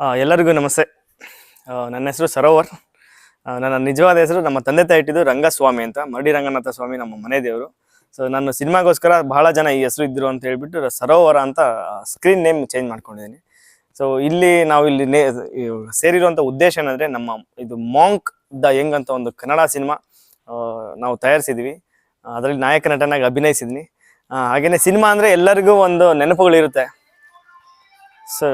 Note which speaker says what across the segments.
Speaker 1: ಎಲ್ಲರಿಗೂ ನಮಸ್ತೆ. ನನ್ನ ಹೆಸರು ಸರೋವರ್. ನನ್ನ ನಿಜವಾದ ಹೆಸರು ನಮ್ಮ ತಂದೆ ತಾಯಿ ಇಟ್ಟಿದ್ದು ರಂಗಸ್ವಾಮಿ ಅಂತ ಮರಡಿ ರಂಗನಾಥ ಸ್ವಾಮಿ ನಮ್ಮ ಮನೆ ದೇವರು. ಸೊ ನಾನು ಸಿನಿಮಾಗೋಸ್ಕರ ಬಹಳ ಜನ ಈ ಹೆಸರು ಇದ್ದರು ಅಂತ ಹೇಳಿಬಿಟ್ಟು ಸರೋವರ ಅಂತ ಸ್ಕ್ರೀನ್ ನೇಮ್ ಚೇಂಜ್ ಮಾಡ್ಕೊಂಡಿದ್ದೀನಿ. ಸೊ ಇಲ್ಲಿ ನಾವು ಇಲ್ಲಿ ನೇ ಸೇರಿರುವಂಥ ಉದ್ದೇಶ ಏನಂದರೆ ನಮ್ಮ ಇದು ಮಾಂಕ್ ದ ಯಂಗ್ ಅಂತ ಒಂದು ಕನ್ನಡ ಸಿನಿಮಾ ನಾವು ತಯಾರಿಸಿದ್ವಿ. ಅದರಲ್ಲಿ ನಾಯಕ ನಟನಾಗಿ ಅಭಿನಯಿಸಿದ್ನಿ. ಹಾಗೆಯೇ ಸಿನಿಮಾ ಅಂದರೆ ಎಲ್ಲರಿಗೂ ಒಂದು ನೆನಪುಗಳಿರುತ್ತೆ. ಸೊ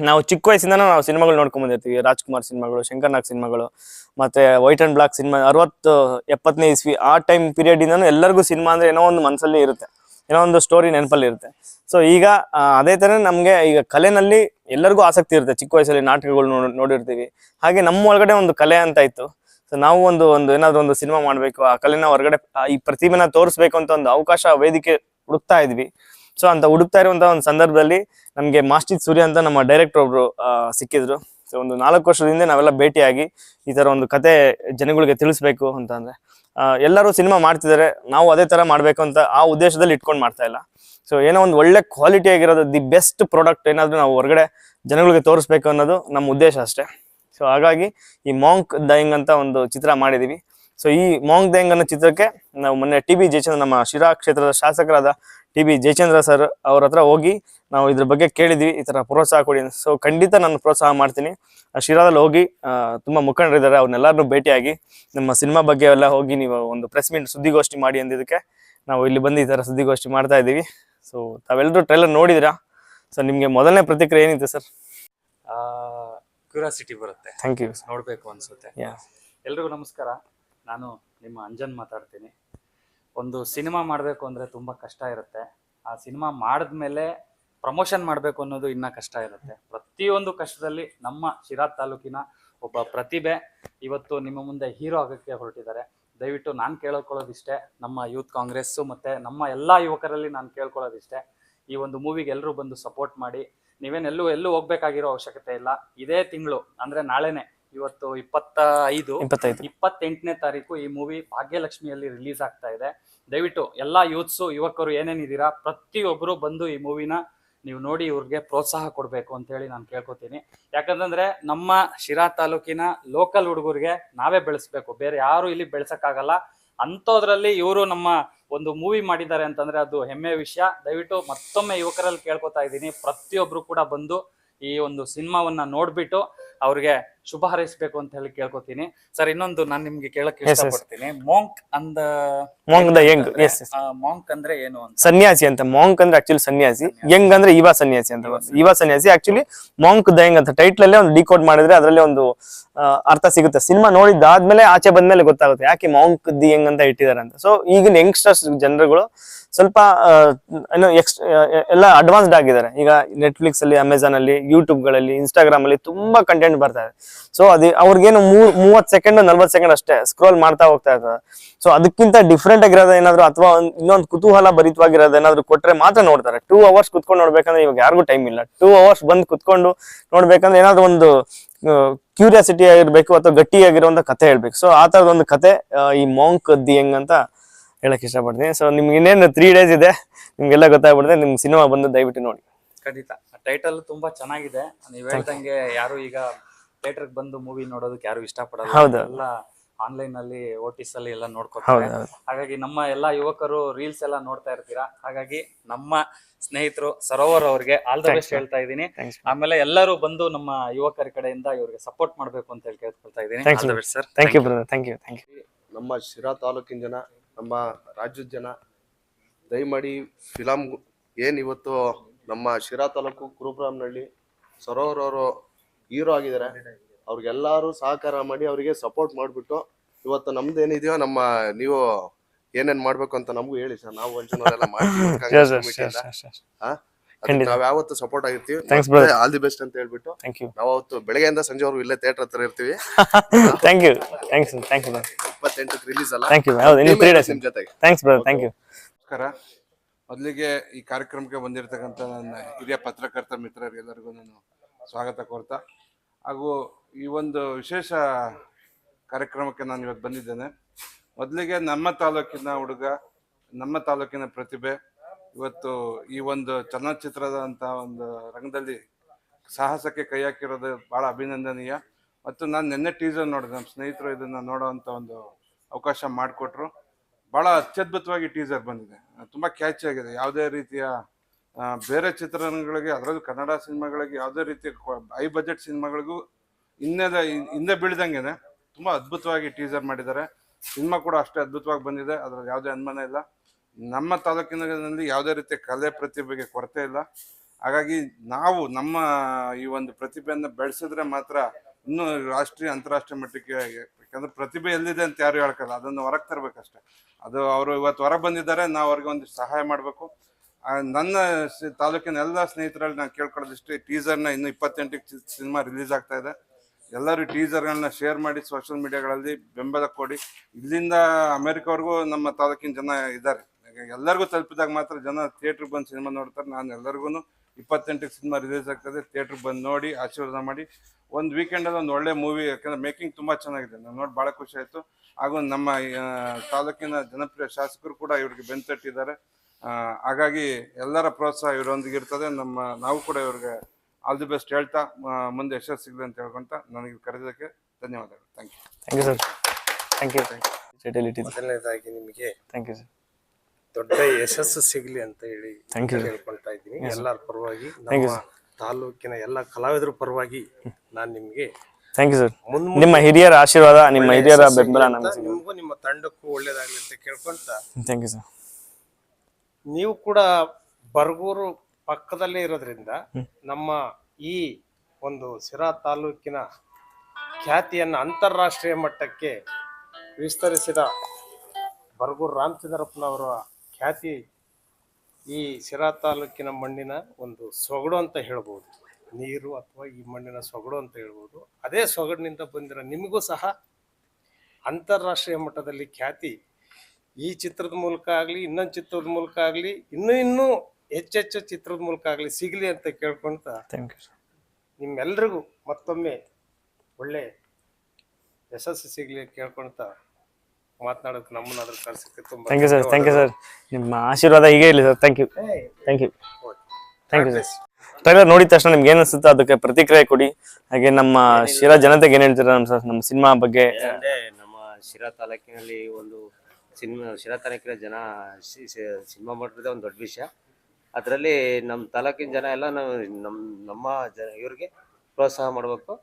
Speaker 1: ನಾವು ಚಿಕ್ಕ ವಯಸ್ಸಿಂದನೂ ನಾವು ಸಿನಿಮಾಗಳು ನೋಡ್ಕೊಂಡ್ ಬಂದಿರ್ತೀವಿ. ರಾಜ್ಕುಮಾರ್ ಸಿನಿಮಾಗಳು, ಶಂಕರ್ ನಾಗ್ ಸಿನಿಮಾಗಳು, ಮತ್ತೆ ವೈಟ್ ಅಂಡ್ ಬ್ಲಾಕ್ ಸಿನಿಮಾ ಅರವತ್ತು, ಎಪ್ಪತ್ತನೇ ಇಸ್ವಿ ಆ ಟೈಮ್ ಪೀರಿಯಡ್ ಇಂದನೂ ಎಲ್ಲರಿಗೂ ಸಿನಿಮಾ ಅಂದ್ರೆ ಏನೋ ಒಂದು ಮನಸ್ಸಲ್ಲಿ ಇರುತ್ತೆ. ಏನೋ ಒಂದು ಸ್ಟೋರಿ ನೆನಪಲ್ಲಿ ಇರುತ್ತೆ. ಸೊ ಈಗ ಅದೇ ತರ ನಮ್ಗೆ ಈಗ ಕಲೆನಲ್ಲಿ ಎಲ್ಲರಿಗೂ ಆಸಕ್ತಿ ಇರುತ್ತೆ. ಚಿಕ್ಕ ವಯಸ್ಸಲ್ಲಿ ನಾಟಕಗಳು ನೋಡ್- ನೋಡಿರ್ತೀವಿ. ಹಾಗೆ ನಮ್ಮ ಒಳಗಡೆ ಒಂದು ಕಲೆ ಅಂತ ಇತ್ತು. ಸೊ ನಾವು ಒಂದು ಒಂದು ಏನಾದ್ರು ಒಂದು ಸಿನಿಮಾ ಮಾಡಬೇಕು, ಆ ಕಲೆನ ಹೊರಗಡೆ ಈ ಪ್ರತಿಭೆನ ತೋರಿಸ್ಬೇಕು ಅಂತ ಒಂದು ಅವಕಾಶ, ವೇದಿಕೆ ಹುಡುಕ್ತಾ ಇದ್ವಿ. ಸೊ ಅಂತ ಹುಡುಕ್ತಾ ಇರುವಂತ ಒಂದು ಸಂದರ್ಭದಲ್ಲಿ ನಮಗೆ ಮಾಸ್ಟಿದ್ ಸೂರ್ಯ ಅಂತ ನಮ್ಮ ಡೈರೆಕ್ಟರ್ ಒಬ್ರು ಸಿಕ್ಕಿದ್ರು. ಸೊ ಒಂದು ನಾಲ್ಕು ವರ್ಷದಿಂದ ನಾವೆಲ್ಲ ಭೇಟಿಯಾಗಿ ಈ ತರ ಒಂದು ಕತೆ ಜನಗಳಿಗೆ ತಿಳಿಸ್ಬೇಕು ಅಂತ ಎಲ್ಲರೂ ಸಿನಿಮಾ ಮಾಡ್ತಿದ್ದಾರೆ, ನಾವು ಅದೇ ತರ ಮಾಡ್ಬೇಕು ಅಂತ ಆ ಉದ್ದೇಶದಲ್ಲಿ ಇಟ್ಕೊಂಡು ಮಾಡ್ತಾ ಇಲ್ಲ. ಸೊ ಏನೋ ಒಂದು ಒಳ್ಳೆ ಕ್ವಾಲಿಟಿ ಆಗಿರೋದು ದಿ ಬೆಸ್ಟ್ ಪ್ರಾಡಕ್ಟ್ ಏನಾದ್ರು ನಾವು ಹೊರಗಡೆ ಜನಗಳಿಗೆ ತೋರಿಸ್ಬೇಕು ಅನ್ನೋದು ನಮ್ಮ ಉದ್ದೇಶ ಅಷ್ಟೇ. ಸೊ ಹಾಗಾಗಿ ಈ ಮಾಂಕ್ ದಯಿಂಗ್ ಅಂತ ಒಂದು ಚಿತ್ರ ಮಾಡಿದೀವಿ. ಸೊ ಈ ಮಾಂಕ್ ದಯಂಗ್ ಅನ್ನೋ ಚಿತ್ರಕ್ಕೆ ನಾವು ಮೊನ್ನೆ ಟಿ ಬಿ ಜಯಚಂದ್ರ ನಮ್ಮ ಶಿರಾ ಕ್ಷೇತ್ರದ ಶಾಸಕರಾದ ಟಿ ಬಿ ಜಯಚಂದ್ರ ಸರ್ ಅವ್ರ ಹತ್ರ ಹೋಗಿ ನಾವು ಇದ್ರ ಬಗ್ಗೆ ಕೇಳಿದ್ವಿ ಈ ಥರ ಪ್ರೋತ್ಸಾಹ ಕೊಡಿ ಅಂತ. ಸೊ ಖಂಡಿತ ನಾನು ಪ್ರೋತ್ಸಾಹ ಮಾಡ್ತೀನಿ. ಆ ಶಿರಾದಲ್ಲಿ ಹೋಗಿ ತುಂಬ ಮುಖಂಡರಿದ್ದಾರೆ ಅವ್ರನ್ನೆಲ್ಲರನ್ನೂ ಭೇಟಿಯಾಗಿ ನಮ್ಮ ಸಿನಿಮಾ ಬಗ್ಗೆ ಎಲ್ಲ ಹೋಗಿ ನೀವು ಒಂದು ಪ್ರೆಸ್ ಮೀಟ್ ಸುದ್ದಿಗೋಷ್ಠಿ ಮಾಡಿ ಅಂದಿದ್ದಕ್ಕೆ ನಾವು ಇಲ್ಲಿ ಬಂದು ಈ ಥರ ಸುದ್ದಿಗೋಷ್ಠಿ ಮಾಡ್ತಾ ಇದ್ದೀವಿ. ಸೊ ತಾವೆಲ್ಲರೂ ಟ್ರೈಲರ್ ನೋಡಿದಿರಾ ಸೊ ನಿಮಗೆ ಮೊದಲನೇ ಪ್ರತಿಕ್ರಿಯೆ ಏನಿದೆ ಸರ್?
Speaker 2: ಕ್ಯೂರಿಯಾಸಿಟಿ ಬರುತ್ತೆ.
Speaker 1: ಥ್ಯಾಂಕ್ ಯು
Speaker 2: ನೋಡಬೇಕು ಅನ್ಸುತ್ತೆ.
Speaker 1: ಯಾ
Speaker 2: ಎಲ್ರಿಗೂ ನಮಸ್ಕಾರ. ನಾನು ನಿಮ್ಮ ಅಂಜನ್ ಮಾತಾಡ್ತೀನಿ. ಒಂದು ಸಿನಿಮಾ ಮಾಡಬೇಕು ಅಂದರೆ ತುಂಬ ಕಷ್ಟ ಇರುತ್ತೆ. ಆ ಸಿನಿಮಾ ಮಾಡಿದ್ಮೇಲೆ ಪ್ರಮೋಷನ್ ಮಾಡಬೇಕು ಅನ್ನೋದು ಇನ್ನೂ ಕಷ್ಟ ಇರುತ್ತೆ. ಪ್ರತಿಯೊಂದು ಕಷ್ಟದಲ್ಲಿ ನಮ್ಮ ಶಿರಾ ತಾಲೂಕಿನ ಒಬ್ಬ ಪ್ರತಿಭೆ ಇವತ್ತು ನಿಮ್ಮ ಮುಂದೆ ಹೀರೋ ಆಗೋಕ್ಕೆ ಹೊರಟಿದ್ದಾರೆ. ದಯವಿಟ್ಟು ನಾನು ಕೇಳ್ಕೊಳ್ಳೋದಿಷ್ಟೇ ನಮ್ಮ ಯೂತ್ ಕಾಂಗ್ರೆಸ್ಸು ಮತ್ತು ನಮ್ಮ ಎಲ್ಲ ಯುವಕರಲ್ಲಿ ನಾನು ಕೇಳ್ಕೊಳ್ಳೋದಿಷ್ಟೇ. ಈ ಒಂದು ಮೂವಿಗೆ ಎಲ್ಲರೂ ಬಂದು ಸಪೋರ್ಟ್ ಮಾಡಿ ನೀವೇನೆಲ್ಲೂ ಎಲ್ಲೂ ಹೋಗ್ಬೇಕಾಗಿರೋ ಅವಶ್ಯಕತೆ ಇಲ್ಲ. ಇದೇ ತಿಂಗಳು ಅಂದರೆ ನಾಳೆನೆ ಇವತ್ತು ಇಪ್ಪತ್ತ ಐದು ಇಪ್ಪತ್ತೆಂಟನೇ ತಾರೀಕು ಈ ಮೂವಿ ಭಾಗ್ಯಲಕ್ಷ್ಮಿಯಲ್ಲಿ ರಿಲೀಸ್ ಆಗ್ತಾ ಇದೆ. ದಯವಿಟ್ಟು ಎಲ್ಲ ಯೂತ್ಸು, ಯುವಕರು ಏನೇನಿದ್ದೀರಾ ಪ್ರತಿಯೊಬ್ಬರು ಬಂದು ಈ ಮೂವಿನ ನೀವು ನೋಡಿ ಇವ್ರಿಗೆ ಪ್ರೋತ್ಸಾಹ ಕೊಡಬೇಕು ಅಂತ ಹೇಳಿ ನಾನು ಕೇಳ್ಕೊತೀನಿ. ಯಾಕಂತಂದ್ರೆ ನಮ್ಮ ಶಿರಾ ತಾಲೂಕಿನ ಲೋಕಲ್ ಹುಡುಗರಿಗೆ ನಾವೇ ಬೆಳೆಸ್ಬೇಕು. ಬೇರೆ ಯಾರು ಇಲ್ಲಿ ಬೆಳೆಸಕ್ಕಾಗಲ್ಲ. ಅಂಥದ್ರಲ್ಲಿ ಇವರು ನಮ್ಮ ಒಂದು ಮೂವಿ ಮಾಡಿದ್ದಾರೆ ಅಂತಂದ್ರೆ ಅದು ಹೆಮ್ಮೆ ವಿಷಯ. ದಯವಿಟ್ಟು ಮತ್ತೊಮ್ಮೆ ಯುವಕರಲ್ಲಿ ಕೇಳ್ಕೊತಾ ಇದ್ದೀನಿ. ಪ್ರತಿಯೊಬ್ಬರು ಕೂಡ ಬಂದು ಈ ಒಂದು ಸಿನಿಮಾವನ್ನ ನೋಡ್ಬಿಟ್ಟು ಅವ್ರಿಗೆ ಶುಭ ಹಾರೈಸ್ಬೇಕು ಅಂತ ಹೇಳಿ ಕೇಳ್ಕೊತೀನಿ. ಸರ್ ಇನ್ನೊಂದು ನಾನು ನಿಮ್ಗೆ ಕೇಳಕ್. ಇಷ್ಟಪಡ್ತೀನಿ. ಮಾಂಕ್ ಅಂದ
Speaker 1: monk the young. Yes
Speaker 2: monk ಅಂದ್ರೆ ಏನು ಅಂತ?
Speaker 1: ಸನ್ಯಾಸಿ ಅಂತ. ಮಾಂಕ್ ಅಂದ್ರೆ ಆಕ್ಚುಲಿ ಸನ್ಯಾಸಿ. ಯಂಗ್ ಅಂದ್ರೆ ಇವಾ ಸನ್ಯಾಸಿ ಅಂತ. ಇವಾ ಸನ್ಯಾಸಿ. ಆಕ್ಚುಲಿ ಮಾಂಕ್ ಯಂಗ್ ಅಂತ. ಟೈಟ್ಲ್ ಅಲ್ಲೇ ಒಂದು ಡಿಕೋಡ್ ಮಾಡಿದ್ರೆ ಅದರಲ್ಲಿ ಒಂದು ಅರ್ಥ ಸಿಗುತ್ತೆ. ಸಿನಿಮಾ ನೋಡಿದ್ದಾದ್ಮೇಲೆ ಆಚೆ ಬಂದ್ಮೇಲೆ ಗೊತ್ತಾಗುತ್ತೆ ಯಾಕೆ ಮಾಂಕ್ ದಿ ಯಂಗ್ ಅಂತ ಇಟ್ಟಿದ್ದಾರೆ ಅಂತ. ಸೊ ಈಗಿನ ಯಂಗ್ಸ್ಟರ್ಸ್ ಜನರುಗಳು ಸ್ವಲ್ಪ ಏನು ಎಕ್ಸ್ ಎಲ್ಲ ಅಡ್ವಾನ್ಸ್ಡ್ ಆಗಿದ್ದಾರೆ. ಈಗ ನೆಟ್ಫ್ಲಿಕ್ಸ್ ಅಲ್ಲಿ ಅಮೆಝಾನ್ ಅಲ್ಲಿ ಯೂಟ್ಯೂಬ್ಗಳಲ್ಲಿ ಇನ್ಸ್ಟಾಗ್ರಾಮ್ ಅಲ್ಲಿ ತುಂಬಾ ಕಂಟೆಂಟ್ ಬರ್ತಾ ಇದೆ. ಸೊ ಅದೇ, ಅವ್ರಿಗೇನು ಮೂವತ್ ಸೆಕೆಂಡ್ ನಲ್ವತ್ ಸೆಕೆಂಡ್ ಅಷ್ಟೇ ಸ್ಕ್ರೋಲ್ ಮಾಡ್ತಾ ಹೋಗ್ತಾ ಇರ್ತದೆ ಸೊ ಅದಕ್ಕಿಂತ ಡಿಫ್ರೆಂಟ್ ಆಗಿರೋದು ಏನಾದ್ರು ಅಥವಾ ಇನ್ನೊಂದು ಕುತೂಹಲ ಭರಿತವಾಗಿರೋದು ಏನಾದ್ರು ಕೊಟ್ರೆ ಮಾತ್ರ ನೋಡ್ತಾರೆ. ಟೂ ಅವರ್ಸ್ ಕುತ್ಕೊಂಡು ನೋಡ್ಬೇಕಂದ್ರೆ ಇವಾಗ ಯಾರಿಗೂ ಟೈಮ್ ಇಲ್ಲ. ಟೂ ಅವರ್ಸ್ ಬಂದು ಕುತ್ಕೊಂಡು ನೋಡ್ಬೇಕಂದ್ರೆ ಏನಾದ್ರು ಒಂದು ಕ್ಯೂರಿಯಾಸಿಟಿ ಆಗಿರ್ಬೇಕು ಅಥವಾ ಗಟ್ಟಿಯಾಗಿರುವಂತ ಕತೆ ಹೇಳ್ಬೇಕು. ಸೊ ಆ ತರದ ಒಂದು ಕತೆ ಈ ಮಾಂಕ್ ದಿ ಹೆಂಗ್ ಅಂತ ಹೇಳಕ್ ಇಷ್ಟಪಡ್ತೀನಿ. ಸೊ ನಿಮ್ಗೆ ಇನ್ನೇನು ತ್ರೀ ಡೇಸ್ ಇದೆ ನಿಮ್ಗೆಲ್ಲ ಗೊತ್ತಾಗ್ಬಿಡುತ್ತೆ. ನಿಮ್ ಸಿನಿಮಾ ಬಂದು ದಯವಿಟ್ಟು ನೋಡಿ.
Speaker 2: ಖಂಡಿತ. ಟೈಟಲ್ ತುಂಬಾ ಚೆನ್ನಾಗಿದೆ. ನೀವ್ ಹೇಳ್ದಂಗೆ ಯಾರು ಈಗ ಥಿಯೇಟರ್ ಬಂದು ಮೂವಿ ನೋಡೋದಕ್ಕೆ ಯಾರು ಇಷ್ಟಪಡಲ್ಲ.
Speaker 1: ಹೌದು.
Speaker 2: ಎಲ್ಲ ಆನ್ಲೈನ್ ಅಲ್ಲಿ ಓಟಿಸ್ ಅಲ್ಲಿ ಎಲ್ಲ ನೋಡ್ಕೊತಾರೆ. ಹಾಗಾಗಿ ನಮ್ಮ ಎಲ್ಲಾ ಯುವಕರು ರೀಲ್ಸ್ ಎಲ್ಲ ನೋಡ್ತಾ ಇರ್ತೀರಾ? ಹಾಗಾಗಿ ನಮ್ಮ ಸ್ನೇಹಿತರು ಸರೋವರ್ ಅವ್ರಿಗೆ ಆಲ್ ದ ಬೆಸ್ಟ್ ಹೇಳ್ತಾ
Speaker 1: ಇದೀನಿ
Speaker 2: ಆಮೇಲೆ ಎಲ್ಲರೂ ಬಂದು ನಮ್ಮ ಯುವಕರ ಕಡೆಯಿಂದ ಇವ್ರಿಗೆ ಸಪೋರ್ಟ್ ಮಾಡ್ಬೇಕು ಅಂತ ಹೇಳಿ ಕೇಳ್ಕೊಳ್ತಾ ಇದೀನಿ
Speaker 1: Thanks,
Speaker 2: all sir
Speaker 1: thank you brother thank you thank you
Speaker 3: ನಮ್ಮ ಶಿರಾ ತಾಲೂಕಿನ ಜನ ನಮ್ಮ ರಾಜ್ಯದ ಜನ ದಯಮಾಡಿ ಫಿಲಮ್ ಏನು ಇವತ್ತು ನಮ್ಮ ಶಿರಾ ತಾಲೂಕು ಕುರುಬ್ರಾಮ್ನಹಳ್ಳಿ ಸರೋವರ್ ಅವರು ಹೀರೋ ಆಗಿದ್ದಾರೆ. ಅವ್ರಿಗೆಲ್ಲರೂ ಸಹಕಾರ ಮಾಡಿ ಅವರಿಗೆ ಸಪೋರ್ಟ್ ಮಾಡಿಬಿಟ್ಟು ಇವತ್ತು ನಮ್ದು ಏನಿದೆಯೋ ನಮ್ಮ ನೀವು ಏನೇನ್ ಮಾಡ್ಬೇಕು ಅಂತ ನಮಗೂ ಹೇಳಿ ಸರ್. ನಾವು ಒಂಚೂರೆಲ್ಲ ಮಾಡ್ತೀವಿ ನಾವು ಯಾವತ್ತು ಸಪೋರ್ಟ್ ಆಗಿರ್ತೀವಿ. ಆಲ್ ದಿ ಬೆಸ್ಟ್ ಅಂತ ಹೇಳ್ಬಿಟ್ಟು ನಾವು ಅವತ್ತು ಬೆಳಗ್ಗೆಯಿಂದ ಸಂಜೆವರೆಗೂ ಇಲ್ಲೇ ಥಿಯೇಟರ್ ಹತ್ರ ಇರ್ತೀವಿ.
Speaker 1: Thank you thanks thank you
Speaker 3: ಇಪ್ಪತ್ತೆಂಟಕ್ಕೆ release ಅಲ್ಲ?
Speaker 1: ಥ್ಯಾಂಕ್ ಯು
Speaker 3: ನಿಮ್ಮ ಜೊತೆಗೆ.
Speaker 1: ಥ್ಯಾಂಕ್ಸ್ ಬ್ರದರ್ ಥ್ಯಾಂಕ್ ಯು
Speaker 4: ನಮಸ್ಕಾರ. ಮೊದಲಿಗೆ ಈ ಕಾರ್ಯಕ್ರಮಕ್ಕೆ ಬಂದಿರತಕ್ಕಂಥ ನನ್ನ ಹಿರಿಯ ಪತ್ರಕರ್ತ ಮಿತ್ರರಿಗೆಲ್ಲರಿಗೂ ನಾನು ಸ್ವಾಗತ ಕೋರ್ತಾ. ಹಾಗೂ ಈ ಒಂದು ವಿಶೇಷ ಕಾರ್ಯಕ್ರಮಕ್ಕೆ ನಾನು ಇವತ್ತು ಬಂದಿದ್ದೇನೆ. ಮೊದಲಿಗೆ ನಮ್ಮ ತಾಲೂಕಿನ ಹುಡುಗ ನಮ್ಮ ತಾಲೂಕಿನ ಪ್ರತಿಭೆ ಇವತ್ತು ಈ ಒಂದು ಚಲನಚಿತ್ರದ ಅಂತ ಒಂದು ರಂಗದಲ್ಲಿ ಸಾಹಸಕ್ಕೆ ಕೈ ಹಾಕಿರೋದು ಭಾಳ ಅಭಿನಂದನೀಯ. ಮತ್ತು ನಾನು ನಿನ್ನೆ ಟೀಸರ್ ನೋಡಿದೆ. ನಮ್ಮ ಸ್ನೇಹಿತರು ಇದನ್ನು ನೋಡೋವಂಥ ಒಂದು ಅವಕಾಶ ಮಾಡಿಕೊಟ್ರು. ಭಾಳ ಅತ್ಯದ್ಭುತವಾಗಿ ಟೀಸರ್ ಬಂದಿದೆ. ತುಂಬ ಕ್ಯಾಚ್ ಆಗಿದೆ. ಯಾವುದೇ ರೀತಿಯ ಬೇರೆ ಚಿತ್ರರಂಗಗಳಿಗೆ ಅದರಲ್ಲೂ ಕನ್ನಡ ಸಿನಿಮಾಗಳಿಗೆ ಯಾವುದೇ ರೀತಿಯ ಹೈ ಬಜೆಟ್ ಸಿನಿಮಾಗಳಿಗೂ ಇನ್ನೇದ, ಹಿಂದೆ ಬೀಳ್ದಂಗೆನೆ ತುಂಬ ಅದ್ಭುತವಾಗಿ ಟೀಸರ್ ಮಾಡಿದ್ದಾರೆ. ಸಿನಿಮಾ ಕೂಡ ಅಷ್ಟೇ ಅದ್ಭುತವಾಗಿ ಬಂದಿದೆ. ಅದರಲ್ಲಿ ಯಾವುದೇ ಅನುಮಾನ ಇಲ್ಲ. ನಮ್ಮ ತಾಲೂಕಿನಲ್ಲಿ ಯಾವುದೇ ರೀತಿಯ ಕಲೆ ಪ್ರತಿಭೆಗೆ ಕೊರತೆ ಇಲ್ಲ. ಹಾಗಾಗಿ ನಾವು ನಮ್ಮ ಈ ಒಂದು ಪ್ರತಿಭೆಯನ್ನು ಬೆಳೆಸಿದ್ರೆ ಮಾತ್ರ ಇನ್ನೂ ರಾಷ್ಟ್ರೀಯ, ಅಂತಾರಾಷ್ಟ್ರೀಯ ಮಟ್ಟಕ್ಕೆ ಯಾಕಂದ್ರೆ ಪ್ರತಿಭೆ ಎಲ್ಲಿದೆ ಅಂತ ಯಾರು ಹೇಳ್ಕಲ್ಲ. ಅದನ್ನು ಹೊರಗೆ ತರಬೇಕಷ್ಟೆ. ಅದು ಅವರು ಇವತ್ತು ಹೊರಗೆ ಬಂದಿದ್ದಾರೆ, ನಾವು ಅವ್ರಿಗೆ ಒಂದು ಸಹಾಯ ಮಾಡಬೇಕು. ನನ್ನ ತಾಲೂಕಿನ ಎಲ್ಲ ಸ್ನೇಹಿತರಲ್ಲಿ ನಾನು ಕೇಳ್ಕೊಳ್ಳೋದಿಷ್ಟೇ, ಟೀಸರ್ನ ಇನ್ನು ಇಪ್ಪತ್ತೆಂಟಕ್ಕೆ ಸಿನಿಮಾ ರಿಲೀಸ್ ಆಗ್ತಾ ಇದೆ. ಎಲ್ಲರೂ ಟೀಸರ್ಗಳನ್ನ ಶೇರ್ ಮಾಡಿ ಸೋಷಿಯಲ್ ಮೀಡಿಯಾಗಳಲ್ಲಿ ಬೆಂಬಲ ಕೊಡಿ. ಇಲ್ಲಿಂದ ಅಮೆರಿಕವರೆಗೂ ನಮ್ಮ ತಾಲೂಕಿನ ಜನ ಇದ್ದಾರೆ. ಎಲ್ಲರಿಗೂ ತಲುಪಿದಾಗ ಮಾತ್ರ ಜನ ಥಿಯೇಟ್ರಿಗೆ ಬಂದು ಸಿನಿಮಾ ನೋಡ್ತಾರೆ. ನಾನು ಎಲ್ಲರಿಗೂ ಇಪ್ಪತ್ತೆಂಟಕ್ಕೆ ಸಿನಿಮಾ ರಿಲೀಸ್ ಆಗ್ತದೆ ಥಿಯೇಟ್ರ್ ಬಂದು ನೋಡಿ ಆಶೀರ್ವಾದ ಮಾಡಿ. ಒಂದು ವೀಕೆಂಡಲ್ಲಿ ಒಂದು ಒಳ್ಳೆ ಮೂವಿ ಯಾಕಂದ್ರೆ ಮೇಕಿಂಗ್ ತುಂಬ ಚೆನ್ನಾಗಿದೆ. ನಾನು ನೋಡಿ ಭಾಳ ಖುಷಿ ಆಯಿತು. ಹಾಗೂ ನಮ್ಮ ತಾಲೂಕಿನ ಜನಪ್ರಿಯ ಶಾಸಕರು ಕೂಡ ಇವ್ರಿಗೆ ಬೆಂತಟ್ಟಿದ್ದಾರೆ. ಹಾಗಾಗಿ ಎಲ್ಲರ ಪ್ರೋತ್ಸಾಹ ಇವರೊಂದಿಗೆ ಇರ್ತದೆ. ನಮ್ಮ ನಾವು ಕೂಡ ಇವ್ರಿಗೆ ಆಲ್ ದಿ ಬೆಸ್ಟ್ ಹೇಳ್ತಾ ಮುಂದೆ ಯಶಸ್ಸು ಸಿಗಲಿ ಅಂತ ಹೇಳ್ಕೊಂತ ನನಗೆ ಕರೆದಕ್ಕೆ ಧನ್ಯವಾದಗಳು. Thank you
Speaker 1: thank you sir thank you thank you
Speaker 5: ಮೊದಲನೇದಾಗಿ ನಿಮಗೆ
Speaker 1: ಥ್ಯಾಂಕ್ ಯು ಸರ್
Speaker 5: ದೊಡ್ಡ ಯಶಸ್ಸು ಸಿಗ್ಲಿ ಅಂತ ಹೇಳಿ ಹೇಳ್ಕೊಳ್ತಾ ಇದ್ದೀನಿ. ಎಲ್ಲರ ಪರವಾಗಿ ನಮ್ಮ ತಾಲೂಕಿನ ಎಲ್ಲ ಕಲಾವಿದರ ಪರವಾಗಿ ನಾನು ನಿಮಗೆ
Speaker 1: ಥ್ಯಾಂಕ್ ಯು ಸರ್ ನಿಮ್ಮ ಹಿರಿಯರ ಆಶೀರ್ವಾದ ನಿಮ್ಮ ಹಿರಿಯರ ಬೆಂಬಲ ನಮಗೆ
Speaker 5: ನಿಮಗೂ ನಿಮ್ಮ ತಂಡಕ್ಕೂ ಒಳ್ಳೇದಾಗಲಿ ಅಂತ ಕೇಳ್ಕೊಂತ
Speaker 1: ಥ್ಯಾಂಕ್ ಯು ಸರ್
Speaker 5: ನೀವು ಕೂಡ ಬರಗೂರು ಪಕ್ಕದಲ್ಲೇ ಇರೋದ್ರಿಂದ ನಮ್ಮ ಈ ಒಂದು ಸಿರಾ ತಾಲೂಕಿನ ಖ್ಯಾತಿಯನ್ನು ಅಂತಾರಾಷ್ಟ್ರೀಯ ಮಟ್ಟಕ್ಕೆ ವಿಸ್ತರಿಸಿದ ಬರಗೂರು ರಾಮಚಂದ್ರಪ್ಪನವರ ಖ್ಯಾತಿ ಈ ಸಿರಾ ತಾಲೂಕಿನ ಮಣ್ಣಿನ ಒಂದು ಸೊಗಡು ಅಂತ ಹೇಳ್ಬೋದು. ನೀರು ಅಥವಾ ಈ ಮಣ್ಣಿನ ಸೊಗಡು ಅಂತ ಹೇಳ್ಬೋದು. ಅದೇ ಸೊಗಡಿನಿಂದ ಬಂದಿರೋ ನಿಮಗೂ ಸಹ ಅಂತಾರಾಷ್ಟ್ರೀಯ ಮಟ್ಟದಲ್ಲಿ ಖ್ಯಾತಿ ಈ ಚಿತ್ರದ ಮೂಲಕ ಆಗಲಿ ಇನ್ನೊಂದು ಚಿತ್ರದ ಮೂಲಕ ಆಗಲಿ ಇನ್ನೂ ಇನ್ನೂ ಹೆಚ್ಚೆಚ್ಚು ಚಿತ್ರದ ಮೂಲಕ ಆಗಲಿ ಸಿಗಲಿ ಅಂತ ಕೇಳ್ಕೊಂತ
Speaker 1: ಥ್ಯಾಂಕ್ ಯು ಸರ್
Speaker 5: ನಿಮ್ಮೆಲ್ರಿಗೂ ಮತ್ತೊಮ್ಮೆ ಒಳ್ಳೆ ಯಶಸ್ಸು ಸಿಗಲಿ ಕೇಳ್ಕೊಂತ ಮಾತನಾಡೋಕೆ ನಮ್ಮನ್ನ ಅದ್ರ ಕರ್ಸಕ್ಕೆ ತುಂಬಾ
Speaker 1: thank you sir thank you sir ನಿಮ್ಮ ಆಶೀರ್ವಾದ ಹೀಗೆ ಇರಲಿ sir thank you thank you thank you sir trailer ನೋಡಿದ ತಕ್ಷಣ ನಿಮ್ಗೆ ಏನು ಅನ್ಸುತ್ತೆ ಅದಕ್ಕೆ ಪ್ರತಿಕ್ರಿಯೆ ಕೊಡಿ. ಹಾಗೆ ನಮ್ಮ ಶಿರಾ ಜನತೆಗೆ ಏನು ಹೇಳ್ತೀರಾ ನಮ್ಮ ಸರ್ ನಮ್ಮ ಸಿನಿಮಾ ಬಗ್ಗೆ?
Speaker 6: ಅಂದ್ರೆ ನಮ್ಮ ಶಿರಾ ತಾಲೂಕಿನಲ್ಲಿ ಒಂದು ಸಿನಿಮಾ ಶಿರಾ ತಾಲೂಕಿನ ಜನ ಸಿನಿಮಾ ಮಾಡಿರೋದೇ ಒಂದು ದೊಡ್ಡ ವಿಷಯ. ಅದರಲ್ಲಿ ನಮ್ಮ ತಾಲೂಕಿನ ಜನ ಎಲ್ಲ ನಾವು ನಮ್ಮ ನಮ್ಮ ಜನ ಇವ್ರಿಗೆ ಪ್ರೋತ್ಸಾಹ ಮಾಡಬೇಕು.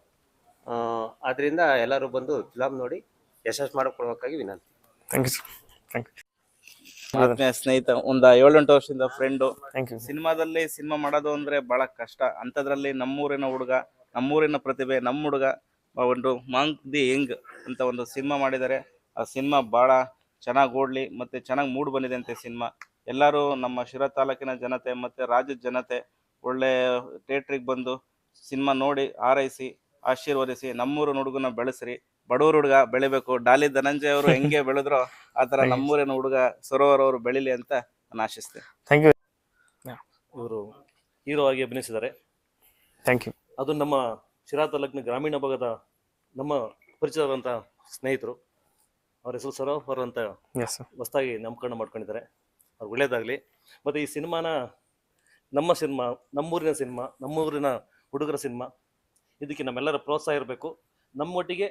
Speaker 6: ಅದರಿಂದ ಎಲ್ಲರೂ ಬಂದು ಫಿಲಮ್ ನೋಡಿ ಯಶಸ್ಸು ಮಾಡಿಕೊಡ್ಬೇಕಾಗಿ ವಿನಂತಿ.
Speaker 1: Thank you sir thank you
Speaker 7: ಆತ್ಮೀಯ ಸ್ನೇಹಿತ ಒಂದ ಏಳೆಂಟು ವರ್ಷದಿಂದ ಫ್ರೆಂಡು
Speaker 1: ಥ್ಯಾಂಕ್ ಯು
Speaker 7: ಸಿನಿಮಾದಲ್ಲಿ ಸಿನಿಮಾ ಮಾಡೋದು ಅಂದ್ರೆ ಬಹಳ ಕಷ್ಟ. ಅಂಥದ್ರಲ್ಲಿ ನಮ್ಮೂರಿನ ಹುಡುಗ ನಮ್ಮೂರಿನ ಪ್ರತಿಭೆ ನಮ್ಮ ಹುಡುಗ ಒಂದು ಮಾಂಗ್ ದಿ ಹೆಂಗ್ ಅಂತ ಒಂದು ಸಿನಿಮಾ ಮಾಡಿದ್ದಾರೆ. ಆ ಸಿನಿಮಾ ಬಹಳ ಚೆನ್ನಾಗಿ ಓಡ್ಲಿ ಮತ್ತೆ ಚೆನ್ನಾಗಿ ಮೂಡ್ ಬಂದಿದೆ ಅಂತೆ ಸಿನಿಮಾ. ಎಲ್ಲರೂ ನಮ್ಮ ಶಿರಾ ತಾಲೂಕಿನ ಜನತೆ ಮತ್ತೆ ರಾಜ್ಯದ ಜನತೆ ಒಳ್ಳೆ ಥಿಯೇಟ್ರಿಗೆ ಬಂದು ಸಿನಿಮಾ ನೋಡಿ ಆರೈಸಿ ಆಶೀರ್ವದಿಸಿ ನಮ್ಮೂರಿನ ಹುಡುಗನ ಬೆಳೆಸ್ರಿ. ಬಡವ್ರ ಹುಡುಗ ಬೆಳಿಬೇಕು. ಡಾಲಿ ಧನಂಜಯ ಅವರು ಹೆಂಗೆ ಬೆಳೆದ್ರು ಆ ತರ ನಮ್ಮೂರಿನ ಹುಡುಗ ಸರೋವರ್ ಅವರು ಬೆಳಿಲಿ ಅಂತ ನಾನು ಆಶಿಸ್ತೇನೆ.
Speaker 1: ಥ್ಯಾಂಕ್ ಯು
Speaker 8: ಇವರು ಹೀರೋ ಆಗಿ ಅಭಿನಯಿಸಿದ್ದಾರೆ.
Speaker 1: ಥ್ಯಾಂಕ್ ಯು
Speaker 8: ಅದು ನಮ್ಮ ಶಿರಾ ತಾಲೂಕಿನ ಗ್ರಾಮೀಣ ಭಾಗದ ನಮ್ಮ ಪರಿಚಿತರಂತ ಸ್ನೇಹಿತರು. ಅವ್ರ ಹೆಸರು ಸರೋವರ್ ಅಂತ
Speaker 1: ಎಸ್ ಸರ್
Speaker 8: ಹೊಸದಾಗಿ ನಾಮಕರಣ ಮಾಡ್ಕೊಂಡಿದ್ದಾರೆ. ಅವ್ರು ಒಳ್ಳೇದಾಗಲಿ ಮತ್ತು ಈ ಸಿನಿಮಾನ ನಮ್ಮ ಸಿನಿಮಾ ನಮ್ಮೂರಿನ ಸಿನಿಮಾ ನಮ್ಮೂರಿನ ಹುಡುಗರ ಸಿನಿಮಾ ಇದಕ್ಕೆ ನಮ್ಮೆಲ್ಲರ ಪ್ರೋತ್ಸಾಹ ಇರಬೇಕು. ನಮ್ಮೊಟ್ಟಿಗೆ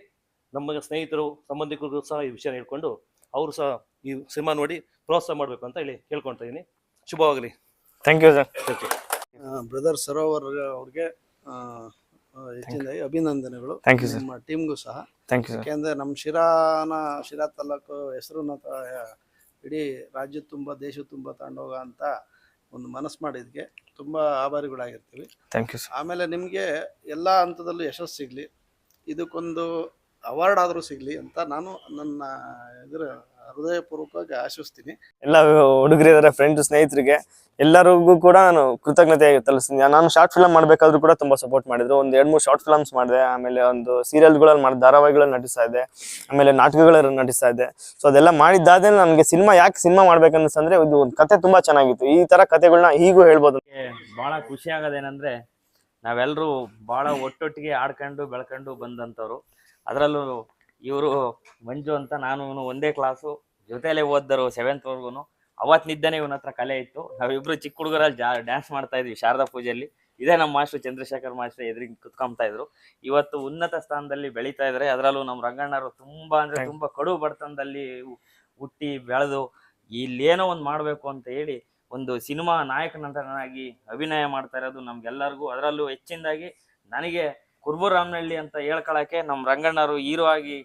Speaker 8: ನಮ್ಮ ಸ್ನೇಹಿತರು ಸಂಬಂಧಿಕರಿಗೂ ಸಹ ಈ ವಿಷಯ ಹೇಳ್ಕೊಂಡು ಅವರು ಸಹ ಈ ಸಿನಿಮಾ ನೋಡಿ ಪ್ರೋತ್ಸಾಹ ಮಾಡಬೇಕು ಅಂತ ಹೇಳಿ ಕೇಳ್ಕೊಳ್ತಾ ಇದ್ದೀನಿ. ಶುಭವಾಗಲಿ.
Speaker 1: Thank you sir
Speaker 8: thank you
Speaker 9: brother Sarovar ಅವ್ರಿಗೆ ಹೆಚ್ಚಿನದಾಗಿ ಅಭಿನಂದನೆಗಳು.
Speaker 1: ಥ್ಯಾಂಕ್ ಯು ಸರ್
Speaker 9: ನಮ್ಮ ಟೀಮ್ಗೂ ಸಹ.
Speaker 1: ಥ್ಯಾಂಕ್ ಯು
Speaker 9: ಯಾಕೆಂದರೆ ನಮ್ಮ ಶಿರಾನ ಶಿರಾ ತಾಲೂಕು ಹೆಸರನ್ನ ತ- ಇಡೀ ರಾಜ್ಯ ತುಂಬ ದೇಶ ತುಂಬ ತಗೊಂಡೋಗ ಅಂತ ಒಂದು ಮನಸ್ಸು ಮಾಡಿದ್ಗೆ ತುಂಬ ಆಭಾರಿಗಳಾಗಿರ್ತೀವಿ.
Speaker 1: ಥ್ಯಾಂಕ್ ಯು ಸರ್
Speaker 9: ಆಮೇಲೆ ನಿಮಗೆ ಎಲ್ಲ ಹಂತದಲ್ಲೂ ಯಶಸ್ಸು ಸಿಗಲಿ. ಇದಕ್ಕೊಂದು ಅವಾರ್ಡ್ ಆದರೂ ಸಿಗಲಿ ಅಂತ ನಾನು ನನ್ನ ಇದರ ಹೃದಯಪೂರ್ವಕವಾಗಿ ಆಶಿಸ್ತೀನಿ
Speaker 1: ಎಲ್ಲ ಹುಡುಗರಿದ್ದಾರೆ ಫ್ರೆಂಡ್ ಸ್ನೇಹಿತರಿಗೆ ಎಲ್ಲರಿಗೂ ಕೂಡ ನಾನು ಕೃತಜ್ಞತೆ ತಲ್ಲಿಸ್ತೀನಿ ನಾನು ಶಾರ್ಟ್ ಫಿಲಮ್ ಮಾಡಬೇಕಾದ್ರೂ ಕೂಡ ತುಂಬಾ ಸಪೋರ್ಟ್ ಮಾಡಿದ್ರು. ಒಂದು ಎರಡು ಮೂರು ಶಾರ್ಟ್ ಫಿಲಮ್ಸ್ ಮಾಡಿದೆ. ಆಮೇಲೆ ಒಂದು ಸೀರಿಯಲ್ಗಳಲ್ಲಿ ಮಾಡಿ ಧಾರಾವಾಹಿಗಳಲ್ಲಿ ನಟಿಸ್ತಾ ಇದ್ದೆ. ಆಮೇಲೆ ನಾಟಕಗಳಲ್ಲಿ ನಟಿಸ್ತಾ ಇದ್ದೆ. ಸೊ ಅದೆಲ್ಲ ಮಾಡಿದ್ದಾದ್ರೆ ನನಗೆ ಸಿನಿಮಾ ಯಾಕೆ ಸಿನಿಮಾ ಮಾಡ್ಬೇಕನ್ನಿಸ್ತಂದ್ರೆ ಇದು ಒಂದು ಕತೆ ತುಂಬಾ ಚೆನ್ನಾಗಿತ್ತು. ಈ ತರ ಕತೆಗಳನ್ನ ಹೀಗೂ ಹೇಳ್ಬೋದು.
Speaker 10: ಬಹಳ ಖುಷಿ ಆಗೋದೇನಂದ್ರೆ ನಾವೆಲ್ಲರೂ ಬಹಳ ಒಟ್ಟೊಟ್ಟಿಗೆ ಆಡ್ಕೊಂಡು ಬೆಳ್ಕೊಂಡು ಬಂದಂಥವ್ರು. ಅದರಲ್ಲೂ ಇವರು ಮಂಜು ಅಂತ ನಾನು ಇವನು ಒಂದೇ ಕ್ಲಾಸು ಜೊತೆಯಲ್ಲೇ ಓದ್ದರು ಸೆವೆಂತ್ವರೆಗೂ ಅವತ್ತಿನಿದ್ದಾನೆ ಇವನ ಹತ್ರ ಕಲೆ ಇತ್ತು. ನಾವಿಬ್ರು ಚಿಕ್ಕ ಹುಡುಗರಲ್ಲಿ ಜಾ ಡ್ಯಾನ್ಸ್ ಮಾಡ್ತಾ ಇದ್ವಿ ಶಾರದಾ ಪೂಜೆಯಲ್ಲಿ. ಇದೇ ನಮ್ಮ ಮಾಸ್ಟ್ರು ಚಂದ್ರಶೇಖರ್ ಮಾಸ್ಟರ್ ಎದುರಿಗೆ ಕುತ್ಕೊಂತಾ ಇದ್ರು. ಇವತ್ತು ಉನ್ನತ ಸ್ಥಾನದಲ್ಲಿ ಬೆಳೀತಾ ಇದ್ದಾರೆ ಅದರಲ್ಲೂ ನಮ್ಮ ರಂಗಣ್ಣರು ತುಂಬಾ ಅಂದ್ರೆ ತುಂಬ ಕಡು ಬಡತನದಲ್ಲಿ ಹುಟ್ಟಿ ಬೆಳೆದು ಇಲ್ಲೇನೋ ಒಂದು ಮಾಡಬೇಕು ಅಂತ ಹೇಳಿ ಒಂದು ಸಿನಿಮಾ ನಾಯಕನಂತರನಾಗಿ ಅಭಿನಯ ಮಾಡ್ತಾ ಇರೋದು ನಮ್ಗೆಲ್ಲರಿಗೂ. ಅದರಲ್ಲೂ ಹೆಚ್ಚಿನದಾಗಿ ನನಗೆ ಕುರ್ಬು ರಾಮನಹಳ್ಳಿ ಅಂತ ಹೇಳ್ಕೊಳಕ್ಕೆ ನಮ್ಮ ರಂಗಣ್ಣರು ಹೀರೋ ಆಗಿ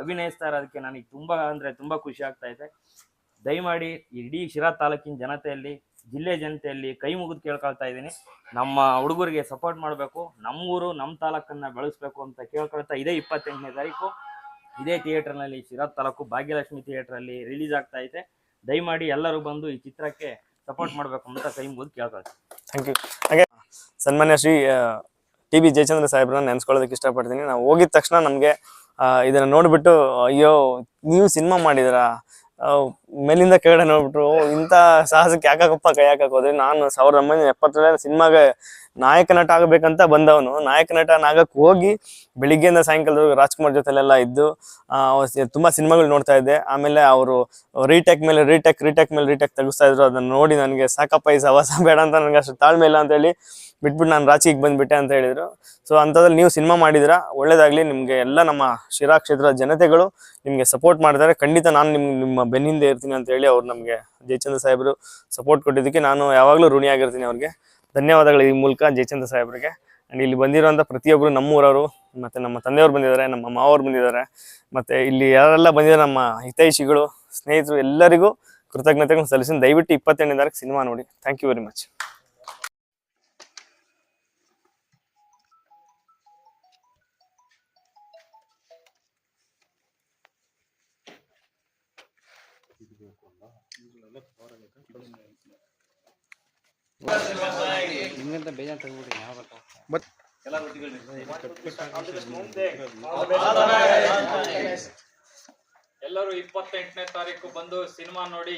Speaker 10: ಅಭಿನಯಿಸ್ತಾ ಇರೋದಕ್ಕೆ ನನಗೆ ತುಂಬಾ ಅಂದ್ರೆ ತುಂಬಾ ಖುಷಿ ಆಗ್ತಾ ಇದೆ. ದಯಮಾಡಿ ಇಡೀ ಶಿರಾ ತಾಲೂಕಿನ ಜನತೆಯಲ್ಲಿ ಜಿಲ್ಲೆ ಜನತೆಯಲ್ಲಿ ಕೈ ಮುಗಿದು ಕೇಳ್ಕೊಳ್ತಾ ಇದ್ದೀನಿ. ನಮ್ಮ ಹುಡುಗರಿಗೆ ಸಪೋರ್ಟ್ ಮಾಡಬೇಕು ನಮ್ಮೂರು ನಮ್ಮ ತಾಲೂಕನ್ನ ಬೆಳೆಸ್ಬೇಕು ಅಂತ ಕೇಳ್ಕೊಳ್ತಾ ಇದೇ ಇಪ್ಪತ್ತೆಂಟನೇ ತಾರೀಕು. ಇದೇ ಥಿಯೇಟರ್ನಲ್ಲಿ ಶಿರಾ ತಾಲೂಕು ಭಾಗ್ಯಲಕ್ಷ್ಮಿ ಥಿಯೇಟ್ರಲ್ಲಿ ರಿಲೀಸ್ ಆಗ್ತಾ ಇದೆ. ದಯಮಾಡಿ ಎಲ್ಲರೂ ಬಂದು ಈ ಚಿತ್ರಕ್ಕೆ ಸಪೋರ್ಟ್ ಮಾಡಬೇಕು ಅಂತ ಕೈ ಮುಗಿದು ಕೇಳ್ಕೊಳ್ತೀನಿ.
Speaker 1: ಥ್ಯಾಂಕ್ ಯು ಹಾಗೆ ಸನ್ಮಾನ್ಯ ಶ್ರೀ ಟಿ ಬಿ ಜಯಚಂದ್ರ ಸಾಹೇಬ್ರನ್ನ ನೆನ್ಸ್ಕೊಳ್ಳೋದಕ್ಕೆ ಇಷ್ಟಪಡ್ತೀನಿ. ನಾವು ಹೋಗಿದ ತಕ್ಷಣ ನಮಗೆ ಇದನ್ನ ನೋಡಿಬಿಟ್ಟು ಅಯ್ಯೋ ನೀವು ಸಿನಿಮಾ ಮಾಡಿದಿರಾ? ಮೇಲಿಂದ ಕೆಳಗಡೆ ನೋಡ್ಬಿಟ್ರು "ಓ, ಇಂಥ ಸಾಹಸಕ್ಕೆ ಯಾಕಪ್ಪ ಕೈ ಹಾಕಕ್ ಹೋದ್ರಿ? ನಾನು ಸಾವಿರದ ಒಂಬೈನೂರ ಎಪ್ಪತ್ತರಲ್ಲಿ ಸಿನಿಮಾಗೆ ನಾಯಕ ನಟ ಆಗಬೇಕಂತ ಬಂದವನು. ನಾಯಕ ನಟನಾಗಕ್ಕೆ ಹೋಗಿ ಬೆಳಿಗ್ಗೆಯಿಂದ ಸಾಯಂಕಾಲದವರೆಗೂ ರಾಜ್ಕುಮಾರ್ ಜೊತೆಲೆಲ್ಲ ಇದ್ದು ತುಂಬಾ ಸಿನಿಮಾಗಳು ನೋಡ್ತಾ ಇದ್ದೆ. ಆಮೇಲೆ ಅವರು ರೀಟೆಕ್ ಮೇಲೆ ರೀಟೆಕ್ ರೀಟೆಕ್ ಮೇಲೆ ರೀಟೆಕ್ ತೆಗಿಸ್ತಾ ಇದ್ರು. ಅದನ್ನ ನೋಡಿ ನನಗೆ ಸಾಕಪ್ಪ ಈ ಸವಾಸ ಬೇಡ ಅಂತ ನನಗೆ ಅಷ್ಟು ತಾಳ್ಮೆ ಇಲ್ಲ ಅಂತ ಹೇಳಿ ಬಿಟ್ಬಿಟ್ಟು ನಾನು ರಾಜಕೀಯಕ್ಕೆ ಬಂದ್ಬಿಟ್ಟೆ ಅಂತ ಹೇಳಿದ್ರು. ಸೊ ಅಂಥದ್ರಲ್ಲಿ ನೀವು ಸಿನಿಮಾ ಮಾಡಿದಿರಾ ಒಳ್ಳೇದಾಗ್ಲಿ. ನಿಮಗೆ ಎಲ್ಲ ನಮ್ಮ ಶಿರಾ ಕ್ಷೇತ್ರದ ಜನತೆಗಳು ನಿಮಗೆ ಸಪೋರ್ಟ್ ಮಾಡ್ತಾರೆ. ಖಂಡಿತ ನಾನು ನಿಮ್, ನಿಮ್ಮ ಬೆನ್ನಿಂದೆ ಇರ್ತೀನಿ ಅಂತ ಹೇಳಿ ಅವ್ರು ನಮಗೆ ಜಯಚಂದ್ರ ಸಾಹೇಬರು ಸಪೋರ್ಟ್ ಕೊಟ್ಟಿದ್ದಕ್ಕೆ ನಾನು ಯಾವಾಗಲೂ ಋಣಿಯಾಗಿರ್ತೀನಿ ಅವ್ರಿಗೆ. ಧನ್ಯವಾದಗಳು ಈ ಮೂಲಕ ಜಯಚಂದ್ರ ಸಾಹೇಬ್ರಿಗೆ. ಆ್ಯಂಡ್ ಇಲ್ಲಿ ಬಂದಿರುವಂಥ ಪ್ರತಿಯೊಬ್ಬರು ನಮ್ಮೂರವರು, ಮತ್ತು ನಮ್ಮ ತಂದೆಯವರು ಬಂದಿದ್ದಾರೆ, ನಮ್ಮ ಮಾವರು ಬಂದಿದ್ದಾರೆ, ಮತ್ತು ಇಲ್ಲಿ ಯಾರೆಲ್ಲ ಬಂದಿದ್ದಾರೆ ನಮ್ಮ ಹಿತೈಷಿಗಳು, ಸ್ನೇಹಿತರು ಎಲ್ಲರಿಗೂ ಕೃತಜ್ಞತೆಗಳನ್ನು ಸಲ್ಲಿಸಿ, ದಯವಿಟ್ಟು ಇಪ್ಪತ್ತೆಂಟನೇ ತಾರೀಕು ಸಿನಿಮಾ ನೋಡಿ. ಥ್ಯಾಂಕ್ ಯು ವೆರಿ ಮಚ್
Speaker 2: ಎಲ್ಲರೂ ಇಪ್ಪತ್ತೆಂಟನೇ ತಾರೀಕು ಬಂದು ಸಿನಿಮಾ ನೋಡಿ.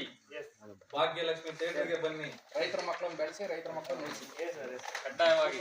Speaker 2: ಭಾಗ್ಯಲಕ್ಷ್ಮಿ ಥಿಯೇಟರ್ಗೆ ಬನ್ನಿ. ರೈತರ ಮಕ್ಕಳನ್ನು ಬೆಳೆಸಿ ರೈತರ ಮಕ್ಕಳನ್ನು ಉಳಿಸಿ. ಕಡ್ಡಾಯವಾಗಿ.